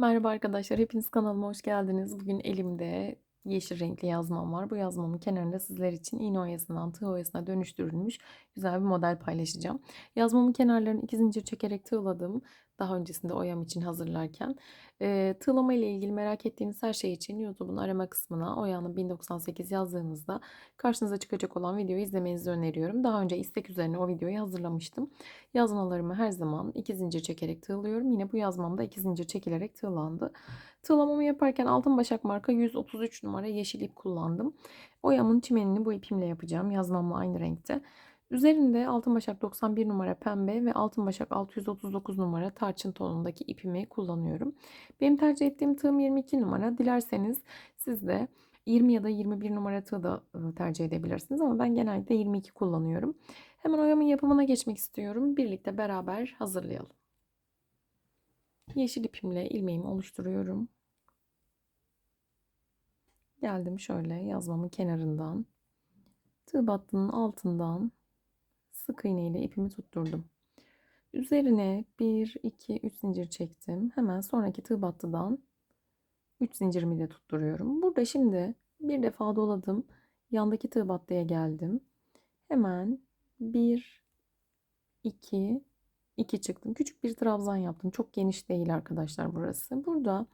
Merhaba arkadaşlar, hepiniz kanalıma hoş geldiniz. Bugün elimde yeşil renkli yazmam var. Bu yazmamın kenarında sizler için iğne oyasından tığ oyasına dönüştürülmüş güzel bir model paylaşacağım. Yazmamın kenarlarını iki zincir çekerek tığladım. Daha öncesinde oyam için hazırlarken. E, tığlama ile ilgili merak ettiğiniz her şey için YouTube'un arama kısmına oyanın 1098 yazdığınızda karşınıza çıkacak olan videoyu izlemenizi öneriyorum. Daha önce istek üzerine o videoyu hazırlamıştım. Yazmalarımı her zaman iki zincir çekerek tığlıyorum. Yine bu yazmamda iki zincir çekilerek tığlandı. Tığlamamı yaparken altın başak marka 133 numara yeşil ip kullandım. Oyamın çimenini bu ipimle yapacağım. Yazmamla aynı renkte. Üzerinde altın başak 91 numara pembe ve altın başak 639 numara tarçın tonundaki ipimi kullanıyorum. Benim tercih ettiğim tığım 22 numara. Dilerseniz siz de 20 ya da 21 numara tığ da ıı, tercih edebilirsiniz ama ben genellikle 22 kullanıyorum. Hemen oyamın yapımına geçmek istiyorum. Birlikte beraber hazırlayalım. Yeşil ipimle ilmeğimi oluşturuyorum. Geldim şöyle yazmamın kenarından. Tığ battının altından sık iğne ile ipimi tutturdum. Üzerine 1, 2, 3 zincir çektim. Hemen sonraki tığ battıdan 3 zincirimi de tutturuyorum. Burada şimdi bir defa doladım. Yandaki tığ battıya geldim. Hemen 1, 2, 2 çıktım. Küçük bir trabzan yaptım. Çok geniş değil arkadaşlar burası. Burada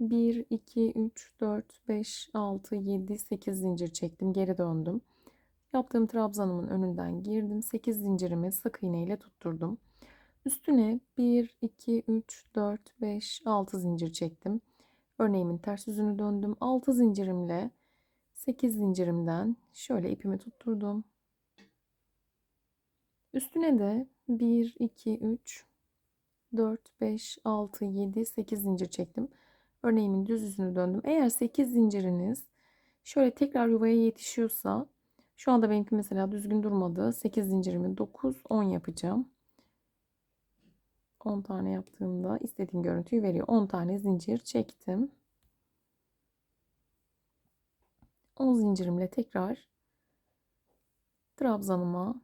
1, 2, 3, 4, 5, 6, 7, 8 zincir çektim. Geri döndüm. Yaptığım trabzanımın önünden girdim. 8 zincirimi sık iğne ile tutturdum. Üstüne 1, 2, 3, 4, 5, 6 zincir çektim. Örneğimin ters yüzünü döndüm. 6 zincirimle 8 zincirimden şöyle ipimi tutturdum. Üstüne de 1, 2, 3, 4, 5, 6, 7, 8 zincir çektim. Örneğimin düz yüzünü döndüm. Eğer 8 zinciriniz şöyle tekrar yuvaya yetişiyorsa şu anda benimki mesela düzgün durmadı. 8 zincirimi 9, 10 yapacağım. 10 tane yaptığımda istediğim görüntüyü veriyor. 10 tane zincir çektim. 10 zincirimle tekrar trabzanıma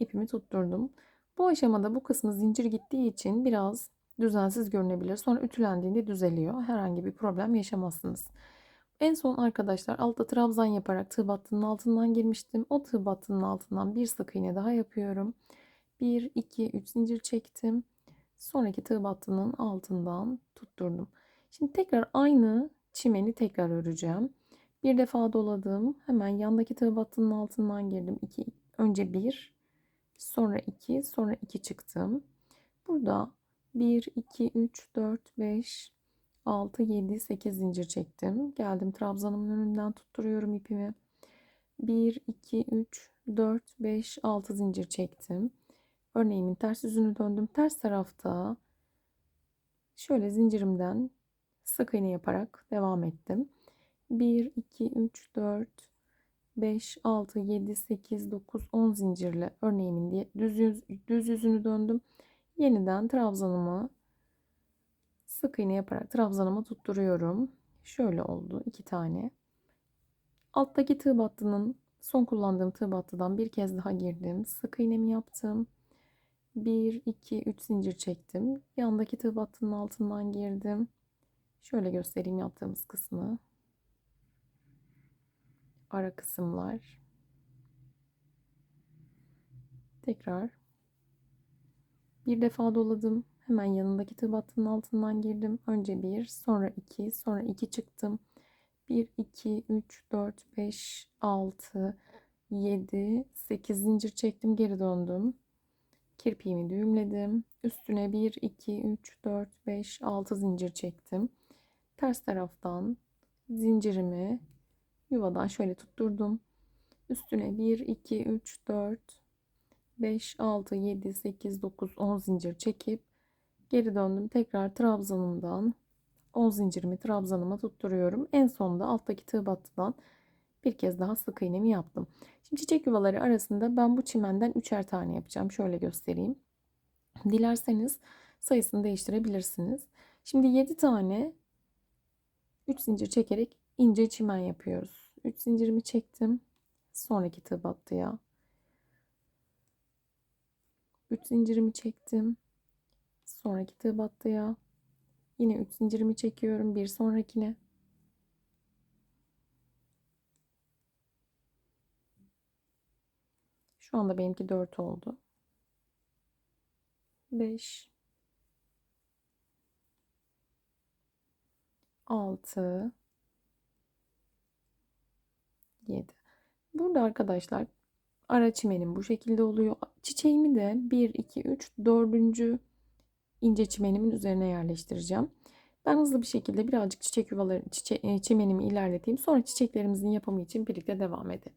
ipimi tutturdum. Bu aşamada bu kısmı zincir gittiği için biraz düzensiz görünebilir. Sonra ütülendiğinde düzeliyor. Herhangi bir problem yaşamazsınız. En son arkadaşlar altta trabzan yaparak tığ battının altından girmiştim. O tığ battının altından bir sık iğne daha yapıyorum. 1, 2, 3 zincir çektim. Sonraki tığ battının altından tutturdum. Şimdi tekrar aynı çimeni tekrar öreceğim. Bir defa doladım. Hemen yandaki tığ battının altından girdim. 2, önce 1, sonra 2, sonra 2 çıktım. Burada 1, 2, 3, 4, 5, 6, 7, 8 zincir çektim. Geldim trabzanımın önünden tutturuyorum ipimi. 1, 2, 3, 4, 5, 6 zincir çektim. Örneğimin ters yüzünü döndüm. Ters tarafta şöyle zincirimden sık iğne yaparak devam ettim. 1, 2, 3, 4, 5, 6, 7, 8, 9, 10 zincirle örneğimin düz, yüz, düz yüzünü döndüm. Yeniden trabzanımı sık iğne yaparak trabzanıma tutturuyorum. Şöyle oldu iki tane. Alttaki tığ battının son kullandığım tığ battıdan bir kez daha girdim. Sık iğnemi yaptım. 1, 2, 3 zincir çektim. Yandaki tığ battının altından girdim. Şöyle göstereyim yaptığımız kısmı. Ara kısımlar. Tekrar bir defa doladım. Hemen yanındaki tığ altından girdim. Önce bir, sonra iki, sonra iki çıktım. 1, 2, 3, 4, 5, 6, 7, 8 zincir çektim. Geri döndüm. Kirpiğimi düğümledim. Üstüne 1, 2, 3, 4, 5, 6 zincir çektim. Ters taraftan zincirimi yuvadan şöyle tutturdum. Üstüne 1, 2, 3, 4, 5, 6, 7, 8, 9, 10 zincir çekip geri döndüm. Tekrar trabzanımdan 10 zincirimi trabzanıma tutturuyorum. En sonunda alttaki tığ battıdan bir kez daha sık iğnemi yaptım. Şimdi çiçek yuvaları arasında ben bu çimenden üçer tane yapacağım. Şöyle göstereyim. Dilerseniz sayısını değiştirebilirsiniz. Şimdi 7 tane 3 zincir çekerek ince çimen yapıyoruz. 3 zincirimi çektim. Sonraki tığ battıya 3 zincirimi çektim. Sonraki tığ battıya Yine 3 zincirimi çekiyorum bir sonrakine. Şu anda benimki 4 oldu. 5 6 7 Burada arkadaşlar ara çimenim bu şekilde oluyor. Çiçeğimi de 1 2 3 4. ince çimenimin üzerine yerleştireceğim. Ben hızlı bir şekilde birazcık çiçek yuvaları çiçe, e, çimenimi ilerleteyim. Sonra çiçeklerimizin yapımı için birlikte devam edelim.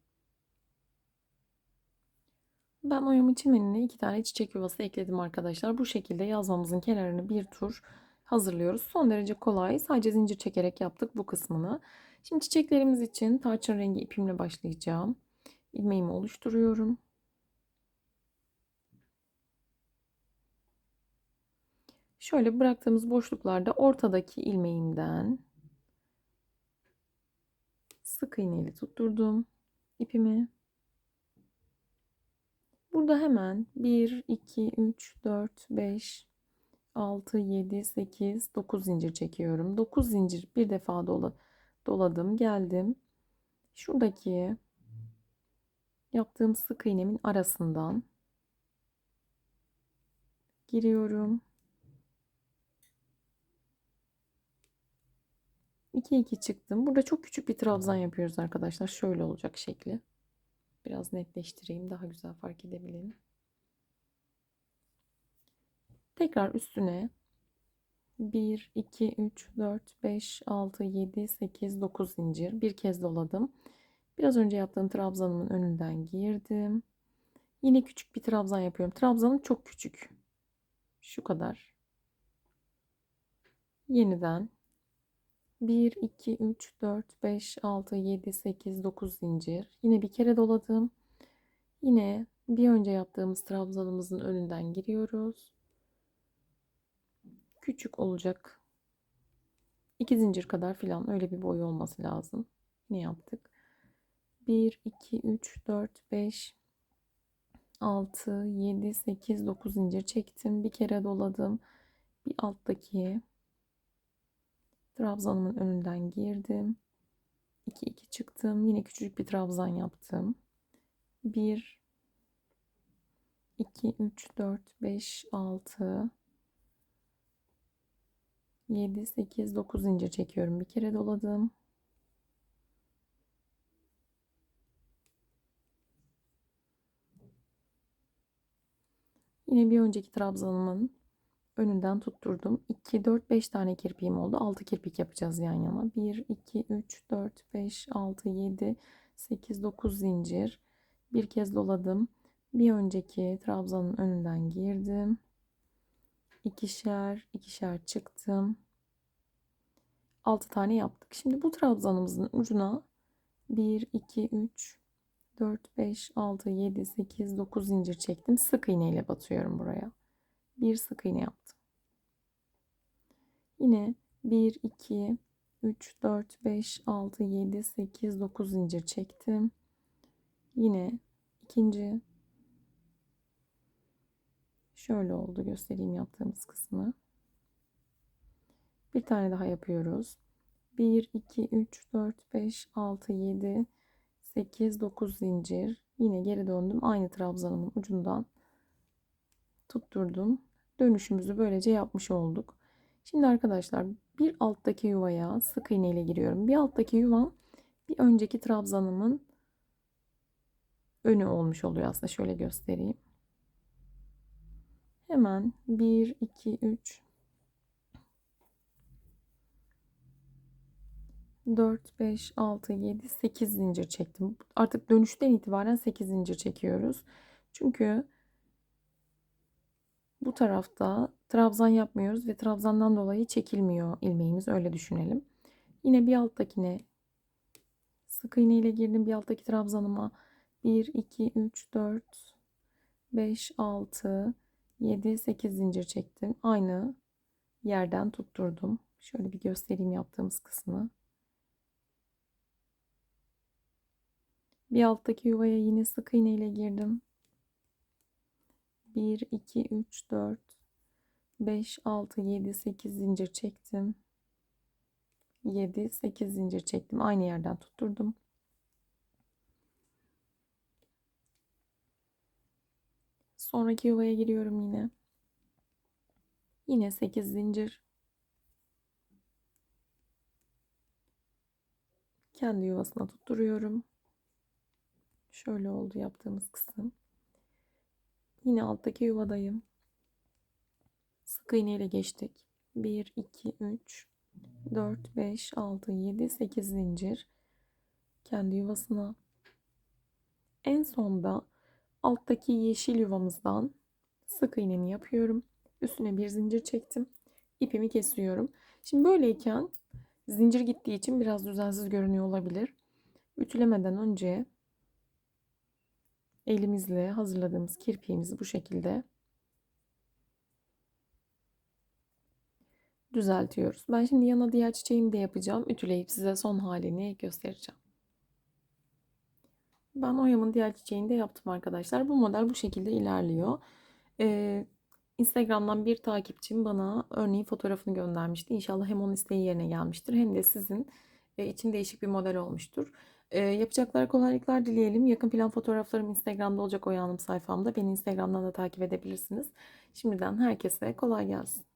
Ben oyamın çimenine iki tane çiçek yuvası ekledim arkadaşlar. Bu şekilde yazmamızın kenarını bir tur hazırlıyoruz. Son derece kolay. Sadece zincir çekerek yaptık bu kısmını. Şimdi çiçeklerimiz için tarçın rengi ipimle başlayacağım. İlmeğimi oluşturuyorum. Şöyle bıraktığımız boşluklarda ortadaki ilmeğimden sık iğneyle tutturdum ipimi. Burada hemen 1, 2, 3, 4, 5, 6, 7, 8, 9 zincir çekiyorum. 9 zincir bir defa dola, doladım geldim. Şuradaki yaptığım sık iğnemin arasından giriyorum. 2 2 çıktım. Burada çok küçük bir trabzan yapıyoruz arkadaşlar. Şöyle olacak şekli. Biraz netleştireyim. Daha güzel fark edebilelim. Tekrar üstüne 1, 2, 3, 4, 5, 6, 7, 8, 9 zincir. Bir kez doladım. Biraz önce yaptığım trabzanımın önünden girdim. Yine küçük bir trabzan yapıyorum. Trabzanım çok küçük. Şu kadar. Yeniden 1, 2, 3, 4, 5, 6, 7, 8, 9 zincir. Yine bir kere doladım. Yine bir önce yaptığımız trabzanımızın önünden giriyoruz. Küçük olacak. 2 zincir kadar filan öyle bir boyu olması lazım. Ne yaptık? 1, 2, 3, 4, 5, 6, 7, 8, 9 zincir çektim. Bir kere doladım. Bir alttaki Trabzanımın önünden girdim. 2 2 çıktım. Yine küçük bir trabzan yaptım. 1 2 3 4 5 6 7 8 9 zincir çekiyorum. Bir kere doladım. Yine bir önceki trabzanımın önünden tutturdum. 2, 4, 5 tane kirpiğim oldu. 6 kirpik yapacağız yan yana. 1, 2, 3, 4, 5, 6, 7, 8, 9 zincir. Bir kez doladım. Bir önceki trabzanın önünden girdim. İkişer, ikişer çıktım. 6 tane yaptık. Şimdi bu trabzanımızın ucuna 1, 2, 3, 4, 5, 6, 7, 8, 9 zincir çektim. Sık iğne ile batıyorum buraya bir sık iğne yaptım. Yine 1 2 3 4 5 6 7 8 9 zincir çektim. Yine ikinci şöyle oldu göstereyim yaptığımız kısmı. Bir tane daha yapıyoruz. 1 2 3 4 5 6 7 8 9 zincir. Yine geri döndüm. Aynı trabzanımın ucundan tutturdum. Dönüşümüzü böylece yapmış olduk. Şimdi arkadaşlar bir alttaki yuvaya sık iğne ile giriyorum. Bir alttaki yuvam bir önceki trabzanımın önü olmuş oluyor aslında. Şöyle göstereyim. Hemen 1, 2, 3, 4, 5, 6, 7, 8 zincir çektim. Artık dönüşten itibaren 8 zincir çekiyoruz. Çünkü bu tarafta trabzan yapmıyoruz ve trabzandan dolayı çekilmiyor ilmeğimiz öyle düşünelim. Yine bir alttakine sık iğne ile girdim bir alttaki trabzanıma 1 2 3 4 5 6 7 8 zincir çektim. Aynı yerden tutturdum. Şöyle bir göstereyim yaptığımız kısmı. Bir alttaki yuvaya yine sık iğne ile girdim. 1, 2, 3, 4, 5, 6, 7, 8 zincir çektim. 7, 8 zincir çektim. Aynı yerden tutturdum. Sonraki yuvaya giriyorum yine. Yine 8 zincir. Kendi yuvasına tutturuyorum. Şöyle oldu yaptığımız kısım. Yine alttaki yuvadayım. Sık iğne ile geçtik. 1, 2, 3, 4, 5, 6, 7, 8 zincir. Kendi yuvasına. En sonda alttaki yeşil yuvamızdan sık iğnemi yapıyorum. Üstüne bir zincir çektim. İpimi kesiyorum. Şimdi böyleyken zincir gittiği için biraz düzensiz görünüyor olabilir. Ütülemeden önce elimizle hazırladığımız kirpiğimizi bu şekilde düzeltiyoruz. Ben şimdi yana diğer çiçeğimi de yapacağım. Ütüleyip size son halini göstereceğim. Ben oyamın diğer çiçeğini de yaptım arkadaşlar. Bu model bu şekilde ilerliyor. Ee, Instagram'dan bir takipçim bana örneğin fotoğrafını göndermişti. İnşallah hem onun isteği yerine gelmiştir hem de sizin e, için değişik bir model olmuştur. E, yapacaklara kolaylıklar dileyelim. Yakın plan fotoğraflarım Instagram'da olacak Oya Hanım sayfamda. Beni Instagram'dan da takip edebilirsiniz. Şimdiden herkese kolay gelsin.